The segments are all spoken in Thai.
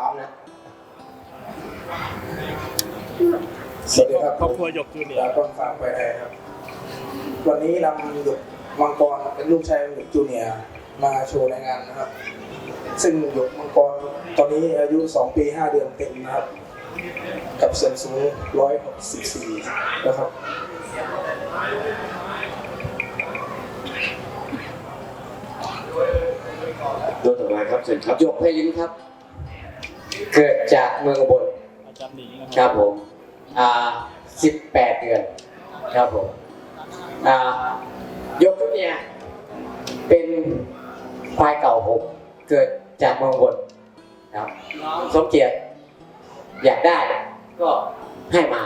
สามนะสวัสดีครับครอบครัวหยกจูเนียดาร์วต้องฝากไปไทยครับ วันนี้นำหยกมังกรเป็นลูกชายของหยกจูเนียร์มาโชว์ในงานนะครับ ซึ่งหยกมังกรตอนนี้อายุ 2 ปี 5 เดือนเต็มนะครับ กับส่วนสูง164 นะครับตัวต่อมาครับเชิญครับหยกเพลินครับ เกิดจากเมืองอุบลอาจารย์หนิงนะคครัรับบผมอ่าสิบแปดเดือนครับผมอ่ายกตัวเนี่ยเป็นควายเก่าผมเกิดจากเมืองอุบลครับน้องสมเกียรติอยากได้ก็ให้มา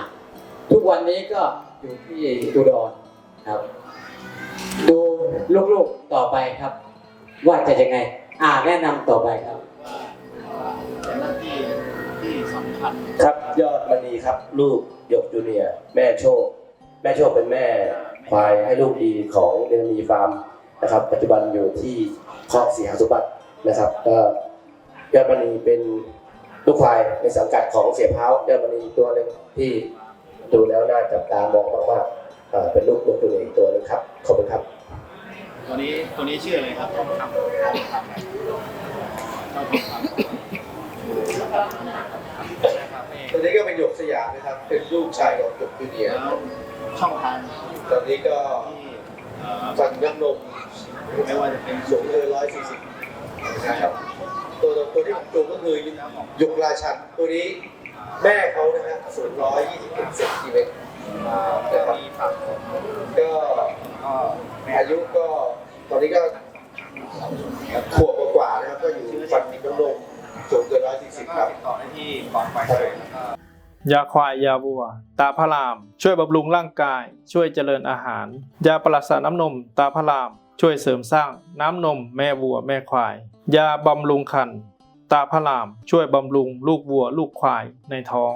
ทุกวันนี้ก็อยู่ที่อุดรครับ ดูลูกๆต่อไปครับ ว่าจะยังไง อ่าแนะนำต่อไปครับ ที่สำคัญครับยอดมณีครับ ลูกหยกจูเนียร์แม่โชค แม่โชคเป็นแม่ควายให้ลูกดีของเดนมีฟาร์มนะครับ ปัจจุบันอยู่ที่คอกสีหาสมบัตินะครับก็ยอดมณีเป็นลูกควายในสังกัดของเสียเพ้ายอดมณีตัวหนึ่งที่ดูแล้วน่าจับตามองมากๆเอ่อเป็นลูกหยกจูเนียร์อีกตัวหนึงครับขอบคุณครับ ตัวนี้ตัวนี้ชื่ออะไรครับทองคำทองคำครับ ตอนนี้ก็เป็น หยกสยามนะครับ เป็นลูกชายของหยกจูเนียร์แล้วช่องทางตอนนี้ก็ที่เอ่อฟันยักนมไม่ว่าจะเป็นสูงเกินร้อยสี่สิบนะครับตัวตัวที่ผมจูงก็คือหยกราชันตัวนี้แม่เขานะฮะสูงร้อยยี่สิบเอ็ดเซนติเมตรนะครับมีฝักผมก็ก็แม่อายุก็ตอนนี้ก็ขวบกว่าๆนะครับก็อยู่ฟันยักนมสูงเกินร้อยสี่สิบก็ครับติดต่อได้ที่ก่อนไปเล ยาควายยาวัว ตาพระราม ช่วยบำรุงร่างกาย ช่วยเจริญอาหาร ยาประสาน้ำนม ตาพระราม ช่วยเสริมสร้างน้ำนมแม่วัวแม่ควาย ยาบำรุงคันตาพระราม ช่วยบำรุงลูกวัวลูกควายในท้อง